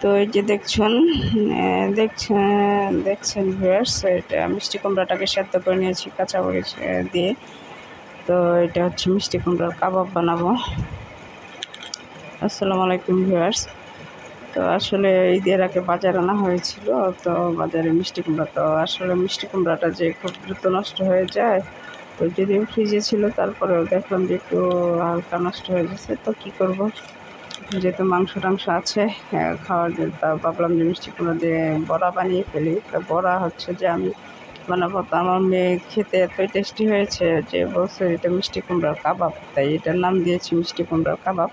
তো এই যে দেখছেন দেখছেন দেখছেন ভিউয়ার্স এটা মিষ্টি কুমড়াটাকে সেদ্ধ করে নিয়েছি কাঁচা মরিচ আহ, দিয়ে। তো এটা হচ্ছে মিষ্টি কুমড়ার কাবাব বানাবো। আসসালামু আলাইকুম ভিউয়ার্স তো আসলে ঈদের আগে বাজার আনা হয়েছিল তো বাজারে মিষ্টি কুমড়া তো আসলে মিষ্টি কুমড়াটা যে খুব দ্রুত নষ্ট হয়ে যায় তো যদিও ফ্রিজে ছিল তারপরেও দেখলাম যে একটু হালকা নষ্ট হয়ে গেছে তো কী করব? যেহেতু মাংস টাংস আছে খাওয়ার তা ভাবলাম যে মিষ্টি কুমড়া দিয়ে বড়া বানিয়ে ফেলি। তো বড়া হচ্ছে যে আমি বানাবো। তো আমার মেয়ে খেতে এতই টেস্টি হয়েছে যে বলছে এটা মিষ্টি কুমড়ার কাবাব। তাই এটার নাম দিয়েছি মিষ্টি কুমড়ার কাবাব।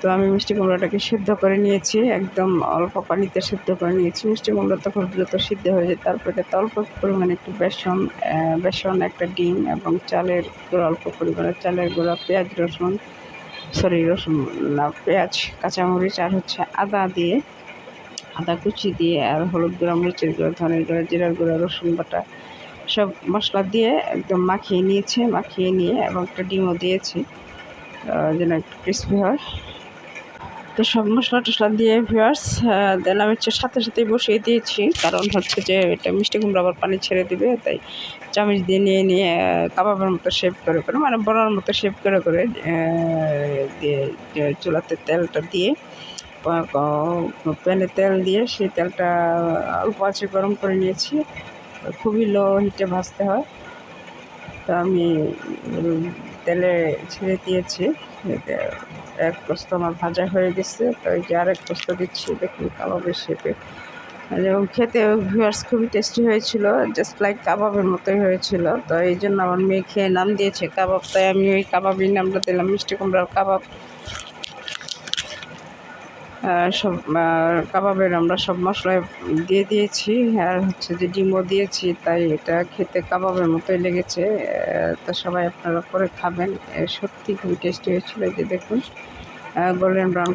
তো আমি মিষ্টি কুমড়াটাকে সিদ্ধ করে নিয়েছি, একদম অল্প পানিতে সিদ্ধ করে নিয়েছি। মিষ্টি কুমড়া তো খুব দ্রুত সিদ্ধ হয়ে যায়, তারপরে এটাতে অল্প পরিমাণে একটু বেসন বেসন, একটা ডিম এবং চালের গুঁড়ো, অল্প পরিমাণে চালের গুঁড়া, পেঁয়াজ, রসুন সরি রসুন পেঁয়াজ, কাঁচামরিচ আর হচ্ছে আদা দিয়ে, আদা কুচি দিয়ে আর হলুদ গুঁড়া, মরিচের গুঁড়া, ধনের গুঁড়া, জিরার গুঁড়া, রসুন বাটা সব মশলা দিয়ে একদম মাখিয়ে নিয়েছে, মাখিয়ে নিয়ে এবং একটা ডিমও দিয়েছি যেন একটু ক্রিস্পি হয়। তো সব মশলা টশলা দিয়ে ভিউয়ার্স দেন আমি হচ্ছে সাথে সাথেই বসিয়ে দিয়েছি, কারণ হচ্ছে যে এটা মিষ্টি কুমড়া আবার পানি ছেড়ে দিবে, তাই চামচ দিয়ে নিয়ে নিয়ে কাবাবের মতো শেপ করে করে মানে বড়ার মতো শেপ করে করে দিয়ে চুলাতে তেলটা দিয়ে প্যানে তেল দিয়ে সেই তেলটা অল্প আছে গরম করে নিয়েছি। খুবই লো হিটে ভাজতে হয়। তো আমি তেলে ছেড়ে দিয়েছি। এক প্রস্ত আমার ভাজা হয়ে গেছে। তো এই যে আরেক প্রস্ত দিচ্ছি, দেখুন কাবাবের শেপে এবং খেতে ভিউয়ার্স খুবই টেস্টি হয়েছিল জাস্ট লাইক কাবাবের মতোই হয়েছিল। তো এই জন্য আমার মেয়ে খেয়ে নাম দিয়েছে কাবাব, তাই আমি ওই কাবাবের নামটা দিলাম, মিষ্টি কুমড়ার কাবাব। সব কাবাবের আমরা সব মশলা দিয়ে দিয়েছি, আর হচ্ছে যে ডিমও দিয়েছি, তাই এটা খেতে কাবাবের মতোই লেগেছে। তো সবাই আপনারা করে খাবেন সত্যি খুবই টেস্টি হয়েছিল যে দেখুন। গোল্ডেন ব্রাউন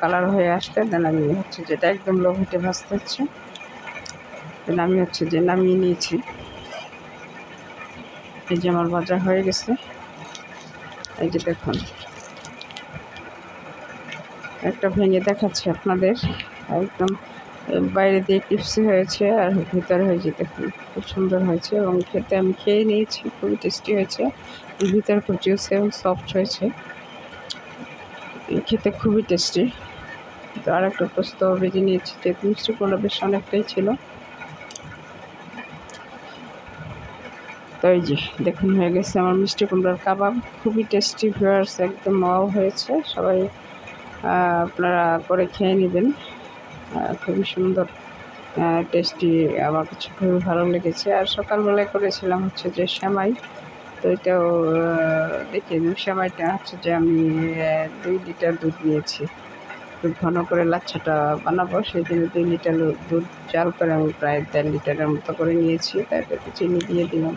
কালার হয়ে আসলে দেন আমি হচ্ছে যেটা একদম লো হিটে ভাজতে হচ্ছে দেন আমি হচ্ছে যে নামিয়ে নিয়েছি। এই যে আমার ভাজা হয়ে গেছে। এই যে দেখুন, একটা ভেঙে দেখাচ্ছি আপনাদের। একদম বাইরে দিয়ে ক্রিপসি হয়েছে আর ভিতরে হয়েছে দেখুন, খুব সুন্দর হয়েছে এবং খেতে আমি খেয়ে নিয়েছি, খুবই টেস্টি হয়েছে। ভিতরে খুব জুসি এবং সফট হয়েছে। খেতে খুবই টেস্টি তো আর একটা প্রস্ত ভেজে নিয়েছি যেহেতু মিষ্টি কুমড়া বেশ অনেকটাই ছিল। তো এই যে, দেখুন, হয়ে গেছে আমার মিষ্টি কুমড়ার কাবাব। খুবই টেস্টি ভিউয়ার্স একদম মাও হয়েছে। সবাই আপনারা করে খেয়ে নেবেন। খুবই সুন্দর টেস্টি আমার কাছে খুবই ভালো লেগেছে। আর সকালবেলায় করেছিলাম হচ্ছে যে সেমাই। তো এটাও দেখে নিন হচ্ছে যে আমি দুই লিটার দুধ নিয়েছি। খুব ঘন করে লাচ্ছাটা বানাবো সেই জন্য দুই লিটার দুধ জাল করে আমি প্রায় দেড় লিটারের মতো করে নিয়েছি। তারপরে চিনি দিয়ে দিলাম।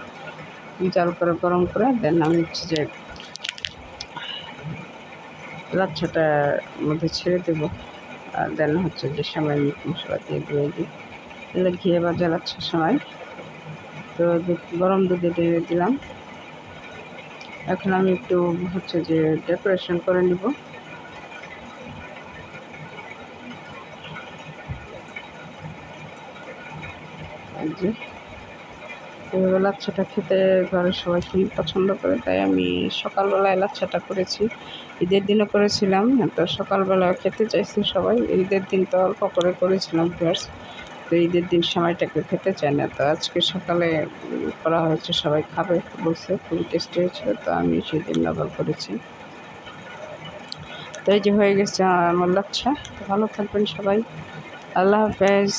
জাল করে গরম করে, দেন আমি হচ্ছে যে লাচ্ছাটার মধ্যে ছেড়ে দেবো। আর দেন হচ্ছে যে সময় মিট মশলা দিয়ে দিয়ে দিই। এগুলো ঘিয়ে ভাজা লাচ্ছার সময়। তো গরম দুধে দিয়ে দিলাম। এখন আমি একটু হচ্ছে যে ডেকোরেশন করে নিব। লাচ্ছাটা খেতে ঘরের সবাই খুবই পছন্দ করে, তাই আমি সকালবেলায় লাচ্ছাটা করেছি। ঈদের দিনও করেছিলাম তো সকালবেলা খেতে চাইছি সবাই, ঈদের দিন তো অল্প করে করেছিলাম ফ্রেন্ডস তো ঈদের দিন সময়টাকে খেতে চায় না। তো আজকে সকালে করা হয়েছে, সবাই খাবে বলছে খুবই টেস্ট হয়েছিল, তো আমি সেই দিন ব্যবহার করেছি। তো এই যে হয়ে গেছে আমার লাচ্ছা। ভালো থাকবেন সবাই। আল্লাহ হাফেজ।